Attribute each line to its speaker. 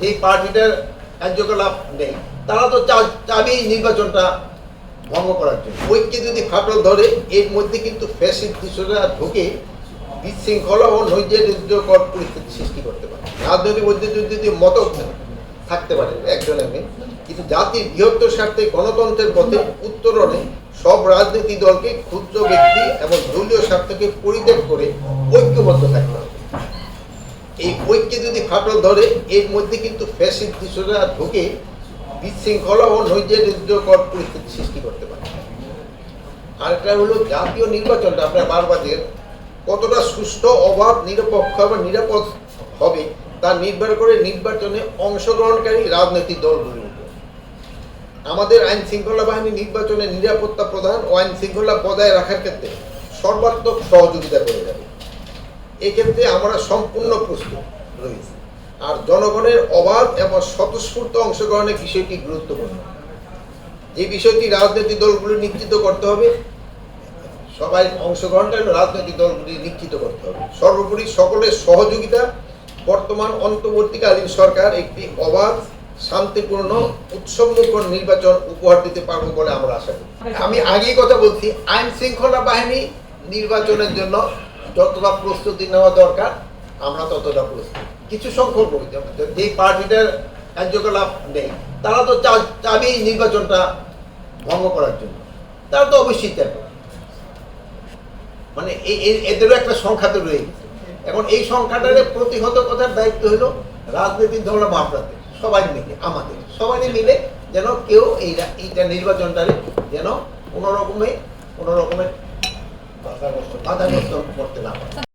Speaker 1: যে পার্টিটার কার্যকলাপ নেই। তারা তো চাবেই নির্বাচনটা ভঙ্গ করার জন্য। ঐক্যে যদি ফাটল ধরে, এর মধ্যে কিন্তু ফ্যাসিড দৃশ্যটা ঢুকে বিশৃঙ্খলা ও নৈর্যকর পরিস্থিতি সৃষ্টি করতে পারে। রাজনৈতিক মধ্যে যদি মত থাকতে পারে একজন একজন কিন্তু জাতির বৃহত্তর স্বার্থে গণতন্ত্রের পথে উত্তরণে সব রাজনৈতিক দলকে ক্ষুদ্র ব্যক্তি এবং দলীয় স্বার্থকে পরিত্যাগ করে ঐক্যবদ্ধ থাকতে হবে। এই ঐক্যে যদি ফাটল ধরে, এর মধ্যে কিন্তু ফ্যাসিড দৃশ্যটা ঢুকে বিশৃঙ্খলা ও নৈর্যকর পরিস্থিতি সৃষ্টি করতে পারে। আরেকটা হলো জাতীয় নির্বাচনটা আপনার বারবার দেখেন কতটা সুষ্ঠু, অবাধ, নিরপেক্ষ এবং নিরাপদ হবে তা নির্ভর করে নির্বাচনে অংশগ্রহণকারী রাজনৈতিক দলগুলির উপর। আমাদের আইন শৃঙ্খলা বাহিনী নির্বাচনে নিরাপত্তা প্রদান ও আইন শৃঙ্খলা বজায় রাখার ক্ষেত্রে সর্বাত্মক সহযোগিতা করে যাবে। এক্ষেত্রে আমরা সম্পূর্ণ প্রস্তুত রয়েছি। আর জনগণের অবাধ এবং স্বতঃস্ফূর্ত অংশগ্রহণের বিষয়টি গুরুত্বপূর্ণ। যে বিষয়টি রাজনৈতিক দলগুলি নিশ্চিত করতে হবে, সবাই অংশগ্রহণকারী রাজনৈতিক দলগুলি নিশ্চিত করতে হবে। সর্বোপরি সকলের সহযোগিতা, বর্তমান অন্তর্বর্তীকালীন সরকার একটি অবাধ, শান্তিপূর্ণ, উৎসবমুখর নির্বাচন উপহার দিতে পারব বলে আমরা আশা করি। আমি আগেই কথা বলছি, আইন শৃঙ্খলা বাহিনী নির্বাচনের জন্য যতটা প্রস্তুতি নেওয়া দরকার, আমরা ততটা প্রস্তুত। কিছু সংখ্যক যে পার্টিটার কার্যকলাপ নেই, তারা তো চা- চাবেই নির্বাচনটা ভঙ্গ করার জন্য। তারা তো অবশ্যই চাইবে মানে এদেরও একটা সংখ্যা তো রয়ে গেছে এখন এই সংখ্যাটারে প্রতিহত কথার দায়িত্ব হলো দল বা আপনাদের সবাই মিলে, আমাদের, সবাই মিলে যেন কেউ এই এইটা নির্বাচনটারে যেন কোনো রকমে, কোনো রকমের বাধাগ্রস্ত করতে না পারে।